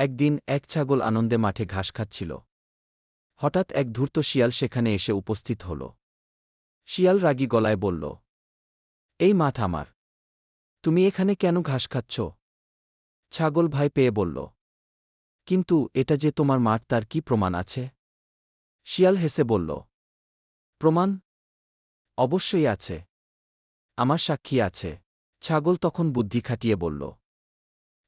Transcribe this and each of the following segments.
একদিন এক ছাগল আনন্দে মাঠে ঘাস খাচ্ছিল। হঠাৎ এক ধূর্ত শিয়াল সেখানে এসে উপস্থিত হল। শিয়াল রাগী গলায় বলল, এই মাঠ আমার। তুমি এখানে কেন ঘাস খাচ্ছ? ছাগল ভাই পেয়ে বলল, কিন্তু এটা যে তোমার মাঠ তার কি প্রমাণ আছে? শিয়াল হেসে বলল, প্রমাণ অবশ্যই আছে। আমার সাক্ষী আছে। ছাগল তখন বুদ্ধি খাটিয়ে বলল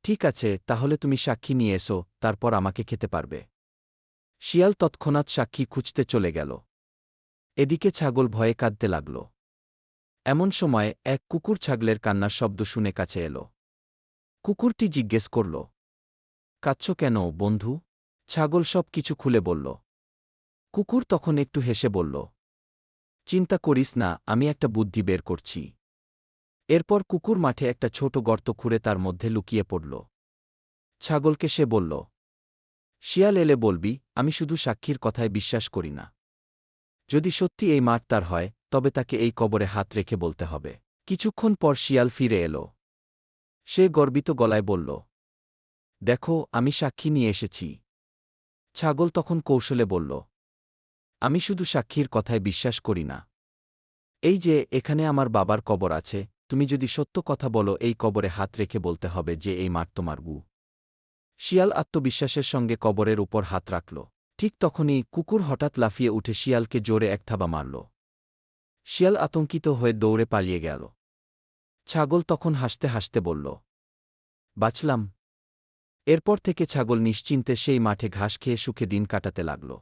ঠিক আছে, তাহলে তুমি সাক্ষী নিয়ে এসো, তারপর আমাকে খেতে পারবে। শিয়াল তৎক্ষণাৎ সাক্ষী খুঁজতে চলে গেল। এদিকে ছাগল ভয়ে কাঁদতে লাগল। এমন সময় এক কুকুর ছাগলের কান্নার শব্দ শুনে কাছে এল। কুকুরটি জিজ্ঞেস করল কাচ্ছ কেন, বন্ধু? ছাগল সব কিছু খুলে বলল। কুকুর তখন একটু হেসে বলল, চিন্তা করিস না, আমি একটা বুদ্ধি বের করছি। এরপর কুকুর মাঠে একটা ছোট গর্ত খুঁড়ে তার মধ্যে লুকিয়ে পড়ল। ছাগলকে সে বলল, শিয়াল এলে বলবি, আমি শুধু সাক্ষীর কথায় বিশ্বাস করি না। যদি সত্যি এই মাঠ তার হয়, তবে তাকে এই কবরে হাত রেখে বলতে হবে কিছুক্ষণ পর শিয়াল ফিরে এল। সে গর্বিত গলায় বলল, দেখো, আমি সাক্ষী নিয়ে এসেছি ছাগল তখন কৌশলে বলল, আমি শুধু সাক্ষীর কথায় বিশ্বাস করি না। এই যে, এখানে আমার বাবার কবর আছে তুমি যদি সত্য কথা বলো, এই কবরে হাত রেখে বলতে হবে যে, এই মাঠ তোমার গু। শিয়াল আত্মবিশ্বাসের সঙ্গে কবরের উপর হাত রাখল। ঠিক তখনই কুকুর হঠাৎ লাফিয়ে উঠে শিয়ালকে জোরে এক থাবা মারল। শিয়াল আতঙ্কিত হয়ে দৌড়ে পালিয়ে গেল। ছাগল তখন হাসতে হাসতে বলল, বাঁচলাম। এরপর থেকে ছাগল নিশ্চিন্তে সেই মাঠে ঘাস খেয়ে সুখে দিন কাটাতে লাগল।